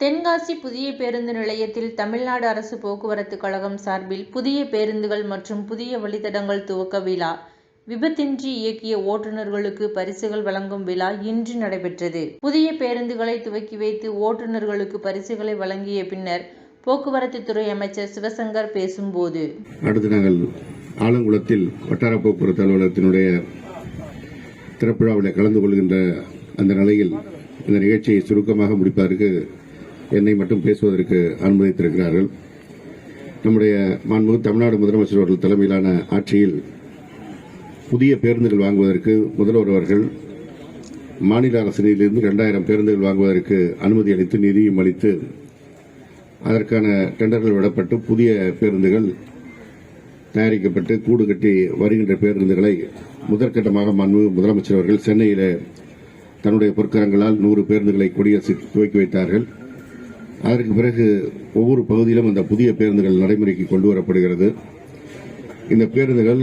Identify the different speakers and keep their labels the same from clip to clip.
Speaker 1: தென்காசி புதிய பேருந்து நிலையத்தில் தமிழ்நாடு அரசு போக்குவரத்து கழகம் சார்பில் புதிய பேருந்துகள் மற்றும் புதிய வழித்தடங்கள் துவக்க விழா விபத்தின்றி இயக்கிய ஓட்டுநர்களுக்கு பரிசுகள் வழங்கும் விழா இன்று நடைபெற்றது. புதிய பேருந்துகளை துவக்கி வைத்து ஓட்டுநர்களுக்கு பரிசுகளை வழங்கிய பின்னர் போக்குவரத்து துறை அமைச்சர் சிவசங்கர் பேசும்போது.
Speaker 2: அடுத்து நாங்கள் ஆலங்குளத்தில் வட்டார போக்குவரத்து அலுவலகத்தினுடைய திறப்பு விழாவில் கலந்து கொள்கின்ற அந்த நிலையில் இந்த நிகழ்ச்சியை சுருக்கமாக முடிப்பதற்கு என்னை மட்டும் பேசுவதற்கு அனுமதித்திருக்கிறார்கள். நம்முடைய மாண்புமிகு தமிழ்நாடு முதலமைச்சர் அவர்கள் தலைமையிலான ஆட்சியில் புதிய பேருந்துகள் வாங்குவதற்கு முதல்வர் அவர்கள் மாநில அரசினிலிருந்து இரண்டாயிரம் பேருந்துகள் வாங்குவதற்கு அனுமதி அளித்து நிதியும் அளித்து அதற்கான டெண்டர்கள் விடப்பட்டு புதிய பேருந்துகள் தயாரிக்கப்பட்டு கூடு கட்டி வருகின்ற பேருந்துகளை முதற்கட்டமாக மாண்பு முதலமைச்சர் அவர்கள் சென்னையில் தன்னுடைய பொற்கரங்களால் நூறு பேருந்துகளை கொடியரசு துவக்கி வைத்தார்கள். அதற்கு பிறகு ஒவ்வொரு பகுதியிலும் அந்த புதிய பேருந்துகள் நடைமுறைக்கு கொண்டு வரப்படுகிறது. இந்த பேருந்துகள்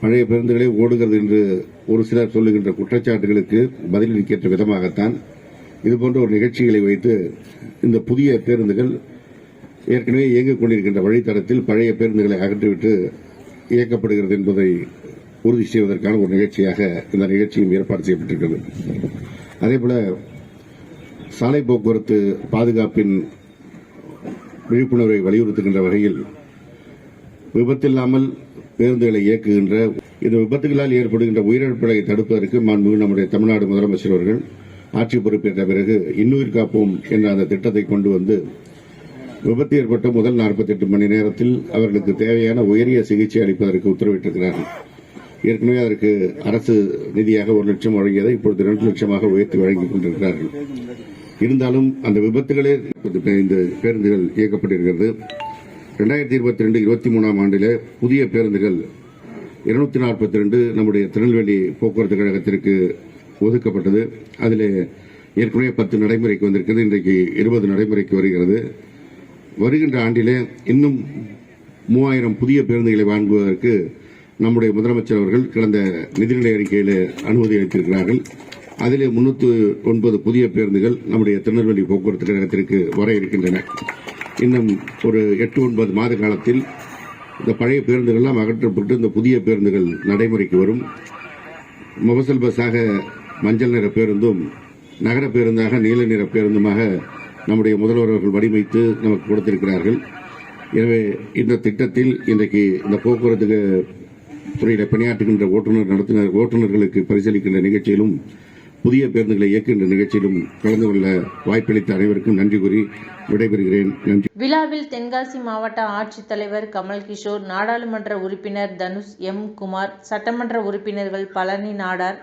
Speaker 2: பழைய பேருந்துகளே ஓடுகிறது என்று ஒரு சிலர் சொல்லுகின்ற குற்றச்சாட்டுகளுக்கு பதிலளிக்கின்ற விதமாகத்தான் இதுபோன்ற ஒரு நிகழ்ச்சிகளை வைத்து இந்த புதிய பேருந்துகள் ஏற்கனவே இயங்கிக் கொண்டிருக்கின்ற வழித்தடத்தில் பழைய பேருந்துகளை அகற்றிவிட்டு இயக்கப்படுகிறது என்பதை உறுதி செய்வதற்கான ஒரு நிகழ்ச்சியாக இந்த நிகழ்ச்சியும் ஏற்பாடு செய்யப்பட்டிருக்கிறது. அதேபோல சாலை போக்குவரத்து பாதுகாப்பின் விழிப்புணர்வை வலியுறுத்துகின்ற வகையில் விபத்தில்லாமல் பேருந்துகளை இயக்குகின்ற இந்த விபத்துகளால் ஏற்படுகின்ற உயிரிழப்புகளை தடுப்பதற்கு மாண்புமிகு நம்முடைய தமிழ்நாடு முதலமைச்சர் அவர்கள் ஆட்சி பொறுப்பேற்ற பிறகு இன்னுயிர் காப்போம் என்ற அந்த திட்டத்தை கொண்டு வந்து விபத்து ஏற்பட்ட முதல் 48 மணி நேரத்தில் அவர்களுக்கு தேவையான உயரிய சிகிச்சை அளிப்பதற்கு உத்தரவிட்டிருக்கிறார்கள். ஏற்கனவே அதற்கு அரசு நிதியாக ஒரு லட்சம் வழங்கியதை இப்பொழுது இரண்டு லட்சமாக உயர்த்தி வழங்கிக் கொண்டிருக்கிறார்கள். இருந்தாலும் அந்த விபத்துகளே இந்த பேருந்துகள் இயக்கப்பட்டிருக்கிறது. ரெண்டாயிரத்தி இருபத்தி ரெண்டு இருபத்தி மூணாம் ஆண்டில் புதிய பேருந்துகள் இருநூத்தி நாற்பத்தி ரெண்டு நம்முடைய திருநெல்வேலி போக்குவரத்து கழகத்திற்கு ஒதுக்கப்பட்டது. அதில் ஏற்கனவே பத்து நடைமுறைக்கு வந்திருக்கிறது இன்றைக்கு இருபது நடைமுறைக்கு வருகிறது. வருகின்ற ஆண்டிலே இன்னும் மூவாயிரம் புதிய பேருந்துகளை வாங்குவதற்கு நம்முடைய முதலமைச்சர் அவர்கள் கடந்த நிதிநிலை அறிக்கையில் அனுமதி அளித்திருக்கிறார்கள். அதிலே முன்னூற்று ஒன்பது புதிய பேருந்துகள் நம்முடைய திருநெல்வேலி போக்குவரத்து கழகத்திற்கு வர இருக்கின்றன. இன்னும் ஒரு எட்டு ஒன்பது மாத காலத்தில் இந்த பழைய பேருந்துகள்லாம் அகற்றப்பட்டு இந்த புதிய பேருந்துகள் நடைமுறைக்கு வரும். மொபசல் பஸ்ஸாக மஞ்சள் நிற பேருந்தும் நகர பேருந்தாக நீல நிற பேருந்துமாக நம்முடைய முதல்வர் அவர்கள் வடிவமைத்து நமக்கு கொடுத்திருக்கிறார்கள். எனவே இந்த திட்டத்தில் இன்றைக்கு இந்த போக்குவரத்து துறையில் பணியாற்றுகின்ற ஓட்டுநர் நடத்தினர் ஓட்டுநர்களுக்கு பரிசீலிக்கின்ற நிகழ்ச்சியிலும் புதிய பேருந்துகளை இயக்குகின்ற நிகழ்ச்சியிலும் கலந்து கொள்ள வாய்ப்பளித்த அனைவருக்கும் நன்றி கூறி விடைபெறுகிறேன். நன்றி.
Speaker 1: விழாவில் தென்காசி மாவட்ட ஆட்சித்தலைவர் கமல் கிஷோர் நாடாளுமன்ற உறுப்பினர் தனுஷ் எம் குமார் சட்டமன்ற உறுப்பினர்கள் பழனி நாடார்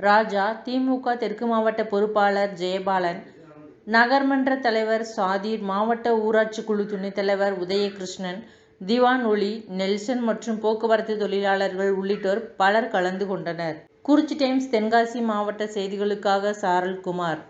Speaker 1: ராஜா திமுக தெற்கு மாவட்ட பொறுப்பாளர் ஜெயபாலன் நகர்மன்ற தலைவர் சாதிர் மாவட்ட ஊராட்சி குழு துணைத் தலைவர் உதயகிருஷ்ணன் திவான் ஒளி நெல்சன் மற்றும் போக்குவரத்து தொழிலாளர்கள் உள்ளிட்டோர் பலர் கலந்து கொண்டனர். குறிச்சி டைம்ஸ் தென்காசி மாவட்ட செய்திகளுக்காக சாரல்குமார்